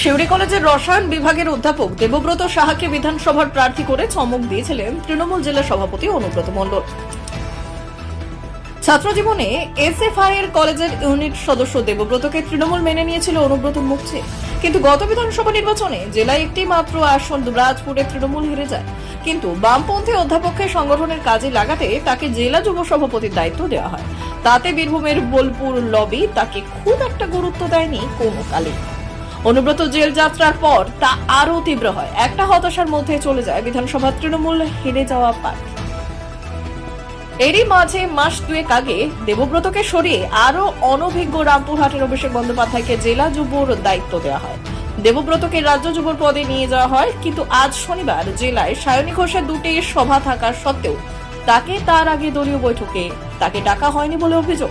শিউরি কলেজের রসায়ন বিভাগের অধ্যাপক দেবব্রত সাহাকে বিধানসভার প্রার্থী করে চমক দিয়েছিলেন তৃণমূল জেলা সভাপতি অনুব্রত মণ্ডল। ছাত্রজীবনে এসএফআই এর কলেজের ইউনিট সদস্য দেবব্রতকে তৃণমূল মেনে নিয়েছিল অনুব্রত মুখছে। কিন্তু গত বিধানসভা নির্বাচনে জেলায় একটি মাত্র আসন রাজপুরে তৃণমূল হেরে যায়। কিন্তু বামপন্থী অধ্যাপককে সংগঠনের কাজে লাগাতে তাকে জেলা যুব সভাপতির দায়িত্ব দেওয়া হয়। তাতে বীরভূমের বোলপুর লবি তাকে খুব একটা গুরুত্ব দেয়নি কোনো কালে অনুব্রত জেল যাত্রার পর তা আরও তীব্র হয়। একটা হতাশার মধ্যে চলে যায় বিধানসভা তৃণমূল হেরে যাওয়া পার্টি এরই মাঝে মাস দুয়েক আগে দেবব্রতকে সরিয়ে আরও অনভিজ্ঞ রামপুরহাটের অভিষেক বন্দ্যোপাধ্যায়কে জেলা যুবর দায়িত্ব দেওয়া হয়। দেবব্রতকে রাজ্য যুবর পদে নিয়ে যাওয়া হয়, কিন্তু আজ শনিবার জেলায় সায়নী ঘোষের দুটি সভা থাকার সত্ত্বেও তাকে তার আগে দলীয় বৈঠকে তাকে ডাকা হয়নি বলে অভিযোগ।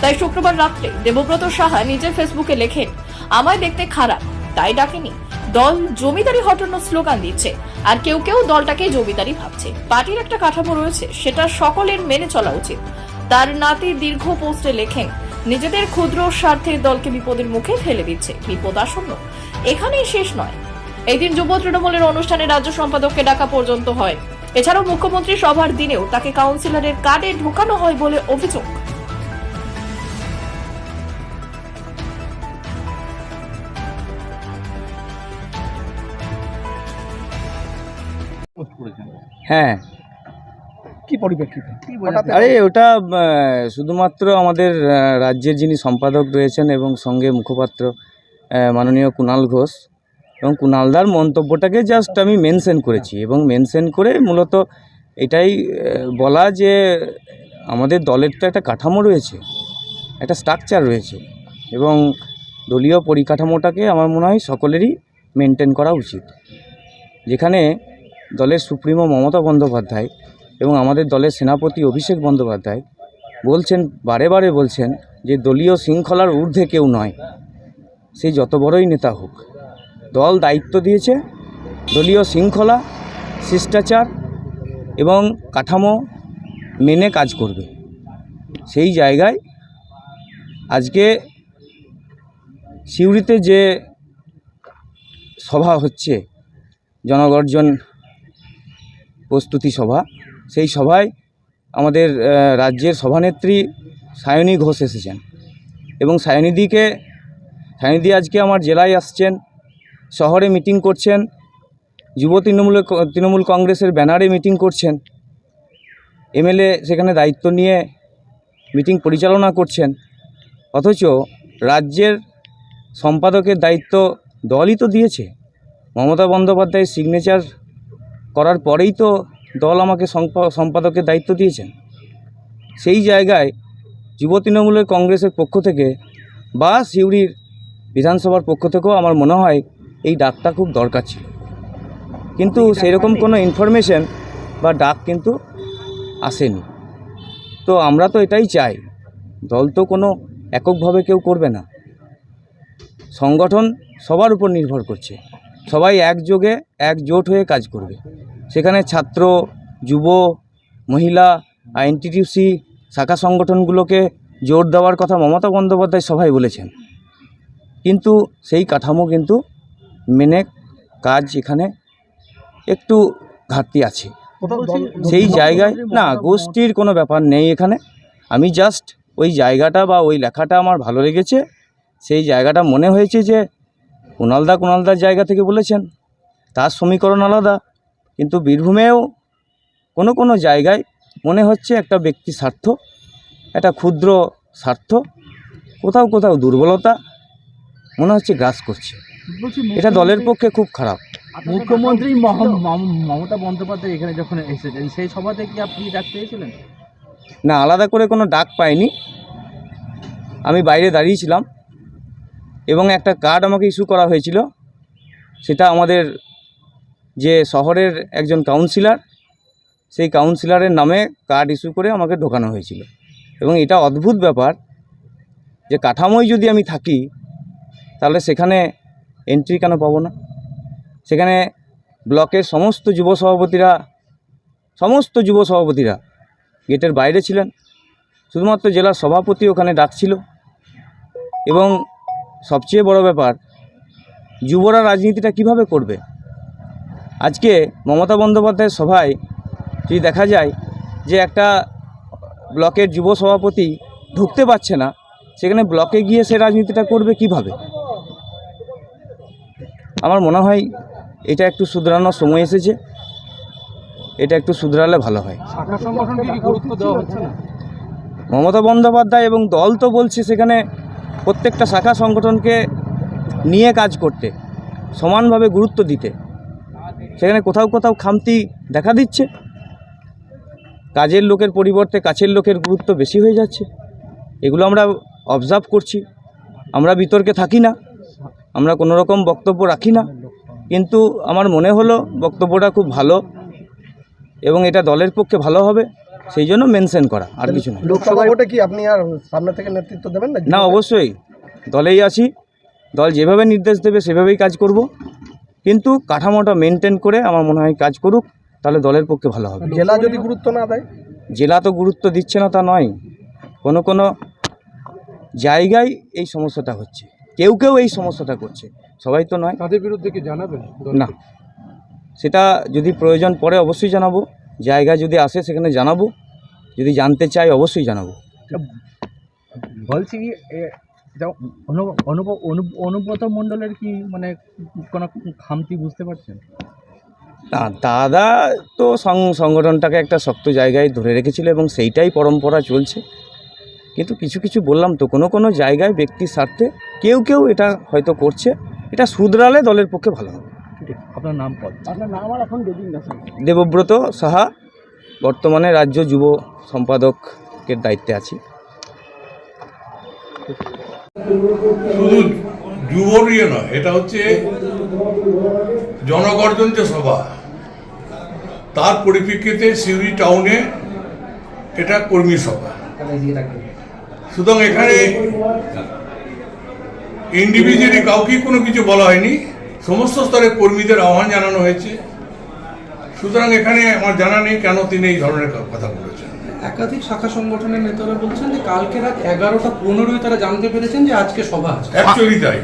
তাই শুক্রবার রাত্রে দেবব্রত সাহা নিজের ফেসবুকে লেখেন আমায় দেখতে খারাপ, তাই ডাকেনি। দল জমিদারি হটানোর স্লোগান দিচ্ছে, আর কেউ কেউ দলটাকে জমিদারি ভাবছে। পার্টির একটা কাঠামো রয়েছে, সেটা সকলের মেনে চলা উচিত। তার নাতি দীর্ঘ পোস্টে লেখেন, নিজেদের ক্ষুদ্র স্বার্থে দলকে বিপদের মুখে ফেলে দিচ্ছে। বিপদ আসন্ন। এখানেই শেষ নয়। এই দিন যুব তৃণমূলের অনুষ্ঠানে রাজ্য সম্পাদককে ডাকা পর্যন্ত হয়। এছাড়াও মুখ্যমন্ত্রী সভার দিনেও তাকে কাউন্সিলরের কার্ডে ঢোকানো হয় বলে অভিযোগ। করেছেন? হ্যাঁ। কি পরিপ্রেক্ষিতে? আরে ওটা শুধুমাত্র আমাদের রাজ্যের যিনি সম্পাদক রয়েছেন এবং সঙ্গে মুখপাত্র মাননীয় কুণাল ঘোষ এবং কুণালদার মন্তব্যটাকে জাস্ট আমি মেনশন করেছি এবং মেনশন করে মূলত এটাই বলা যে আমাদের দলের তো একটা কাঠামো রয়েছে একটা স্ট্রাকচার রয়েছে এবং দলীয় পরিকাঠামোটাকে আমার মনে হয় সকলেরই মেনটেন করা উচিত। যেখানে দলের সুপ্রিমো মমতা বন্দ্যোপাধ্যায় এবং আমাদের দলের সেনাপতি অভিষেক বন্দ্যোপাধ্যায় বলছেন, বারে বারে বলছেন যে দলীয় শৃঙ্খলার ঊর্ধ্বে কেউ নয়, সে যত বড়ই নেতা হোক। দল দায়িত্ব দিয়েছে, দলীয় শৃঙ্খলা, শিষ্টাচার এবং কাঠামো মেনে কাজ করবে। সেই জায়গায় আজকে সিউড়িতে যে সভা হচ্ছে, জনগর্জন প্রস্তুতি সভা। সেই সভায় আমাদের রাজ্যের সভানেত্রী সায়নী ঘোষ এসেছেন। এবং সায়নীদিকে, সায়নীদি আজকে আমার জেলায় আসছেন, শহরে মিটিং করছেন, যুব তৃণমূল তৃণমূল কংগ্রেসের ব্যানারে মিটিং করছেন, এমএলএ সেখানে দায়িত্ব নিয়ে মিটিং পরিচালনা করছেন। অথচ রাজ্যের সম্পাদকের দায়িত্ব দলই তো দিয়েছে। মমতা বন্দ্যোপাধ্যায়ের সিগনেচার করার পরেই তো দল আমাকে সম্পা- সম্পাদকের দায়িত্ব দিয়েছেন। সেই জায়গায় যুব তৃণমূলের কংগ্রেসের পক্ষ থেকে বা সিউড়ির বিধানসভার পক্ষ থেকেও আমার মনে হয় এই ডাকটা খুব দরকার ছিল। কিন্তু সেরকম কোনো ইনফরমেশন বা ডাক কিন্তু আসেনি। তো আমরা তো এটাই চাই দল তো কোনো এককভাবে কেউ করবে না। সংগঠন সবার উপর নির্ভর করছে। সবাই একযোগে একজোট হয়ে কাজ করবে। সেখানে ছাত্র যুব মহিলা আইএনটিটিউসি শাখা সংগঠনগুলোকে জোর দেওয়ার কথা মমতা বন্দ্যোপাধ্যায় সবাই বলেছেন। কিন্তু সেই কাঠামো কিন্তু মেনে কাজ এখানে একটু ঘাটতি আছে। সেই জায়গায় না গোষ্ঠীর কোনো ব্যাপার নেই এখানে। আমি জাস্ট ওই জায়গাটা বা ওই লেখাটা আমার ভালো লেগেছে। সেই জায়গাটা মনে হয়েছে যে কুণালদা কুণালদার জায়গা থেকে বলেছেন তার সমীকরণ আলাদা কিন্তু বীরভূমেও কোনো কোনো জায়গায় মনে হচ্ছে একটা ব্যক্তি স্বার্থ একটা ক্ষুদ্র স্বার্থ কোথাও কোথাও দুর্বলতা মনে হচ্ছে গ্রাস করছে। এটা দলের পক্ষে খুব খারাপ। মুখ্যমন্ত্রী মমতা বন্দ্যোপাধ্যায় এখানে যখন এসেছেন সেই সভাতে কি আপনি ডাক পেয়েছিলেন? না আলাদা করে কোনো ডাক পাইনি। আমি বাইরে দাঁড়িয়েছিলাম। এবং একটা কার্ড আমাকে ইস্যু করা হয়েছিল। সেটা আমাদের যে শহরের একজন কাউন্সিলর সেই কাউন্সিলরের নামে কার্ড ইস্যু করে আমাকে ঢোকানো হয়েছিল। এবং এটা অদ্ভুত ব্যাপার যে কাঠামোয় যদি আমি থাকি, তাহলে সেখানে এন্ট্রি কেন পাবো না? সেখানে ব্লকের সমস্ত যুব সভাপতিরা, সমস্ত যুব সভাপতিরা গেটের বাইরে ছিলেন। শুধুমাত্র জেলার সভাপতি ওখানে ডাকছিল। এবং সবচেয়ে বড় ব্যাপার যুবরা রাজনীতিটা কীভাবে করবে? আজকে মমতা বন্দ্যোপাধ্যায়ের সভায় যদি দেখা যায় যে একটা ব্লকের যুব সভাপতি ঢুকতে পারছে না সেখানে ব্লকে গিয়ে সে রাজনীতিটা করবে কীভাবে? আমার মনে হয় এটা একটু শুধরানোর সময় এসেছে। এটা একটু শুধরালে ভালো হয়। মমতা বন্দ্যোপাধ্যায় এবং দল তো বলছে সেখানে প্রত্যেকটা শাখা সংগঠনকে নিয়ে কাজ করতে, সমানভাবে গুরুত্ব দিতে। সেখানে কোথাও কোথাও খামতি দেখা দিচ্ছে। কাজের লোকের পরিবর্তে কাছের লোকের গুরুত্ব বেশি হয়ে যাচ্ছে। এগুলো আমরা অবজার্ভ করছি। আমরা বিতর্কে থাকি না। আমরা কোনো রকম বক্তব্য রাখি না। কিন্তু আমার মনে হলো বক্তব্যটা খুব ভালো এবং এটা দলের পক্ষে ভালো হবে। সেই জন্য মেনশন করা আর কিছু না। লোকসভা ভোটে কি আপনি আর সামনে থেকে নেতৃত্ব দেবেন না না অবশ্যই। দলেই আছি। দল যেভাবে নির্দেশ দেবে সেভাবেই কাজ করব। কিন্তু কাঠামোটা মেনটেন করে আমার মনে হয় কাজ করুক তাহলে দলের পক্ষে ভালো হবে। জেলা যদি গুরুত্ব না দেয়? জেলা তো গুরুত্ব দিচ্ছে না তা নয়। কোনো কোনো জায়গায় এই সমস্যাটা হচ্ছে। কেউ কেউ এই সমস্যাটা করছে। সবাই তো নয়। তাদের বিরুদ্ধে কি জানাবেন? না। সেটা যদি প্রয়োজন পড়ে অবশ্যই জানাব। জায়গা যদি আসে সেখানে জানাব। যদি জানতে চাই অবশ্যই জানাব। বলছি কি অনুব্রত মণ্ডলের কি মানে কোনো খামতি বুঝতে পারছেন? না দাদা তো সং- সংগঠনটাকে একটা শক্ত জায়গায় ধরে রেখেছিল এবং সেইটাই পরম্পরা চলছে। কিন্তু কিছু কিছু বললাম তো কোনো কোনো জায়গায় ব্যক্তির স্বার্থে কেউ কেউ এটা হয়তো করছে। এটা শুধরালে দলের পক্ষে ভালো হবে। আপনার নাম পদ আপনার নাম আর এখন দেবব্রত সাহা বর্তমানে রাজ্য যুব সম্পাদকের দায়িত্বে আছি। শুধু যুবর ইয়ে নয় এটা হচ্ছে জনগর্জন যে সভা। তার পরিপ্রেক্ষিতে সিউড়ি টাউনে এটা কর্মী সভা। সুতরাং এখানে ইন্ডিভিজুয়ালি কাউকেই কোনো কিছু বলা হয়নি। সমস্ত স্তরের কর্মীদের আহ্বান জানানো হয়েছে। সুতরাং এখানে আমার জানা নেই কেন তিনি এই ধরনের কথা বলেছেন। একাধিক শাখা সংগঠনের নেতারা বলছেন যে কালকে রাত এগারোটা পনেরোই তারা জানতে পেরেছেন যে আজকে সভা আছে। অ্যাকচুয়ালি তাই।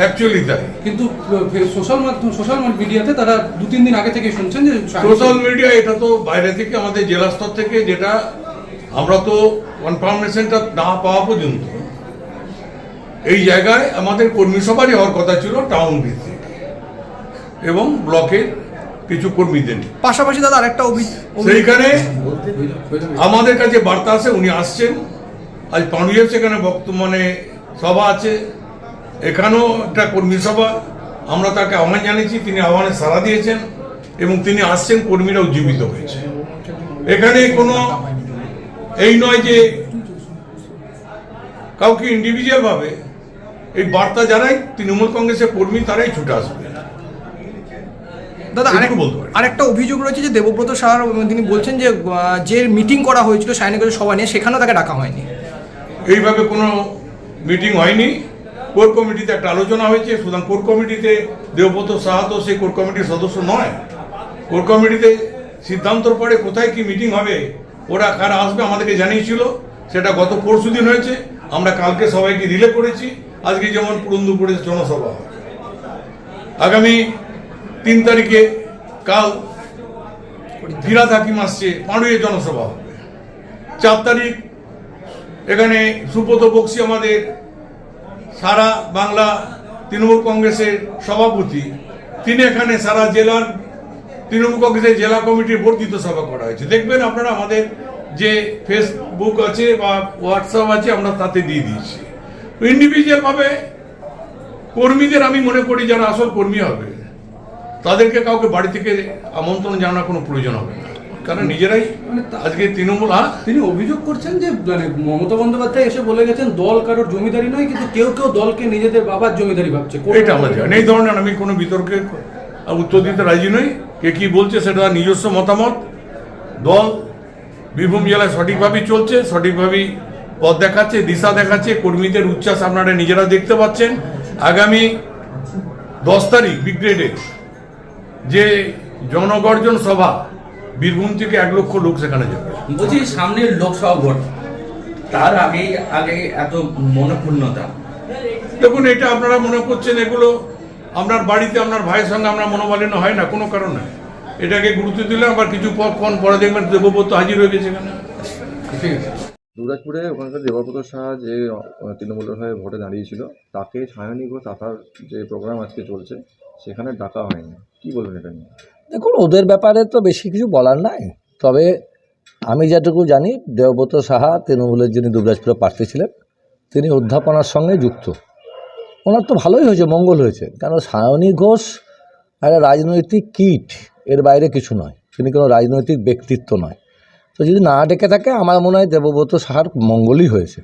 অ্যাকচুয়ালি তাই। কিন্তু সোশ্যাল মাধ্যম সোশ্যাল মিডিয়াতে তারা দু তিন দিন আগে থেকে শুনছেন যে সোশ্যাল মিডিয়া এটা তো বাইরে থেকে আমাদের জেলা স্তর থেকে যেটা আমরা তো কনফার্মেশনটা না পাওয়া পর্যন্ত এই জায়গায় আমাদের কর্মী সভারই হওয়ার কথা ছিল টাউন ভিত্তিক। এবং ব্লকের কিছু কর্মীদের পাশাপাশি দাদা আরেকটা সেইখানে আমাদের কাছে বার্তা আছে উনি আসছেন। আজ পাণ্ডুয়ের সেখানে বর্তমানে সভা আছে। এখানেও একটা কর্মী সভা। আমরা তাকে আহ্বান জানিয়েছি তিনি আহ্বানে সাড়া দিয়েছেন এবং তিনি আসছেন কর্মীরা উজ্জীবিত হয়েছে। এখানে কোনো এই নয় যে কাউকে ইন্ডিভিজুয়ালভাবে এই বার্তা যারাই তৃণমূল কংগ্রেসের কর্মী তারাই ছুটে আসবে। দাদা আরেক- এটুকু বলতে পারি। আরেকটা অভিযোগ রয়েছে যে দেবব্রত সাহার তিনি বলছেন যে যে মিটিং করা হয়েছিল সায়নিকের সভা নিয়ে সেখানেও তাকে ডাকা হয়নি। এইভাবে কোনো মিটিং হয়নি। কোর কমিটিতে একটা আলোচনা হয়েছে সুতরাং কোর কমিটিতে দেবব্রত সাহা তো সেই কোর কমিটির সদস্য নয়। কোর কমিটিতে সিদ্ধান্তর পরে কোথায় কি মিটিং হবে ওরা কারা আসবে আমাদেরকে জানিয়েছিল। সেটা গত পরশু দিন হয়েছে আমরা কালকে সবাইকে রিলে করেছি। আজকে যেমন পুরন্দুপুরে জনসভা। আগামী তিন তারিখে কাল ফিরাদ আসছে পাঁড়ুয়ে জনসভা হবে। চার তারিখ, এখানে সুব্রত বক্সি আমাদের সারা বাংলা তৃণমূল কংগ্রেসের সভাপতি। তিনি এখানে সারা জেলার তৃণমূল কংগ্রেসের জেলা কমিটির বর্ধিত সভা করা হয়েছে। দেখবেন আপনারা আমাদের যে ফেসবুক আছে বা হোয়াটসঅ্যাপ আছে, আমরা তাতে দিয়ে দিয়েছি ইন্ডিভিজুয়াল ভাবে কর্মীদের আমি মনে করি যারা আসল কর্মী হবে তাদেরকে কাউকে বাড়ি থেকে আমন্ত্রণ জানানোর কোনো প্রয়োজন হবে না। কারণ নিজেরাই আজকে তৃণমূল হ্যাঁ তিনি অভিযোগ করছেন যে মানে মমতা বন্দ্যোপাধ্যায় এসে বলে গেছেন দল কারোর জমিদারি নয় কিন্তু কেউ কেউ দলকে নিজেদের বাবার জমিদারি ভাবছে। এটা আমরা জানি। এই ধরনের আমি কোনো বিতর্কে উত্তর দিতে রাজি নই। কে কি বলছে সেটা নিজস্ব মতামত। দল বীরভূম জেলায় সঠিকভাবেই চলছে সঠিকভাবেই পথ দেখাচ্ছে দিশা দেখাচ্ছে কর্মীদের উচ্ছ্বাস আপনারা নিজেরা দেখতে পাচ্ছেন। আগামী দশ তারিখ ব্রিগেডে যে জনগর্জন সভা বীরভূম থেকে এক লক্ষ লোক সেখানে যাবে। বলছি সামনের লোকসভা ভোট তার আগে আগে এত মনক্ষুণ্ণতা দেখুন এটা আপনারা মনে করছেন এগুলো আপনার বাড়িতে আপনার ভাইয়ের সঙ্গে আপনার মনোমালিন্য হয় না কোনো কারণ এটাকে গুরুত্ব দিলে আবার কিছু পর ক্ষণ পরে দেখবেন দেবব্রত হাজির হয়ে গেছে এখানে। ঠিক আছে। দুর্গাজপুরে ওখানকার দেবাব্রত শাহ যে তৃণমূলের হয়ে ভোটে দাঁড়িয়েছিল তাকে সায়নী ঘোষ আসার যে প্রোগ্রাম আজকে চলছে সেখানে ডাকা হয়নি। কি বলবেন এটা নিয়ে? দেখুন, ওদের ব্যাপারে তো বেশি কিছু বলার নাই। তবে আমি যেটুকু জানি, দেবব্রত সাহা তৃণমূলের যিনি দুবরাজপুরে প্রার্থী ছিলেন, তিনি অধ্যাপনার সঙ্গে যুক্ত। ওনার তো ভালোই হয়েছে, মঙ্গল হয়েছে। কেন, সায়নী ঘোষ একটা রাজনৈতিক কীট, এর বাইরে কিছু নয়। তিনি কোনো রাজনৈতিক ব্যক্তিত্ব নয়। তো যদি না ডেকে থাকে, আমার মনে হয় দেবব্রত সাহার মঙ্গলই হয়েছে।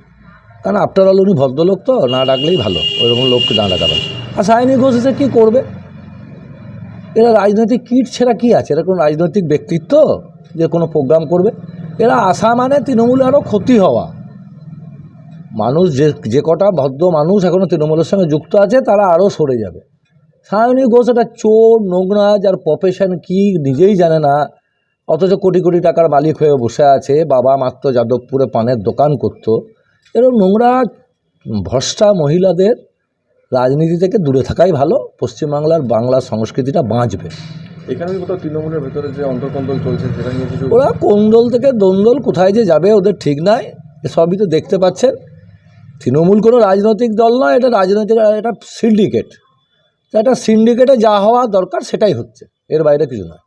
কারণ আফটার অল উনি ভদ্রলোক তো, না ডাকলেই ভালো। ওইরকম লোককে না ডাকা ভালো। আর সায়নী ঘোষ এসে কী করবে? এরা রাজনৈতিক কীট ছাড়া কী আছে? এরা কোনো রাজনৈতিক ব্যক্তিত্ব যে কোনো প্রোগ্রাম করবে? এরা আসা মানে তৃণমূলে আরও ক্ষতি হওয়া। মানুষ যে যে কটা ভদ্র মানুষ এখনও তৃণমূলের সঙ্গে যুক্ত আছে, তারা আরও সরে যাবে। সায়নী ঘোষ একটা চোর নোংরা যার প্রফেশন কি নিজেই জানে না। অথচ কোটি কোটি টাকার মালিক হয়ে বসে আছে, বাবা মাত্র যাদবপুরে পানের দোকান করতো। এরকম নোংরা, ভ্রষ্টা মহিলাদের রাজনীতি থেকে দূরে থাকাই ভালো পশ্চিমবাংলার বাংলা সংস্কৃতিটা বাঁচবে। এখানে কোথাও তৃণমূলের ভেতরে যে অন্তর্কন্দল চলছে সেটা নিয়ে কিছু ওরা কোন্দল থেকে দন্দল কোথায় যে যাবে ওদের ঠিক নাই সবই তো দেখতে পাচ্ছেন। তৃণমূল কোনো রাজনৈতিক দল নয় এটা রাজনৈতিক এটা সিন্ডিকেট। একটা সিন্ডিকেটে যা হওয়া দরকার সেটাই হচ্ছে এর বাইরে কিছু নয়।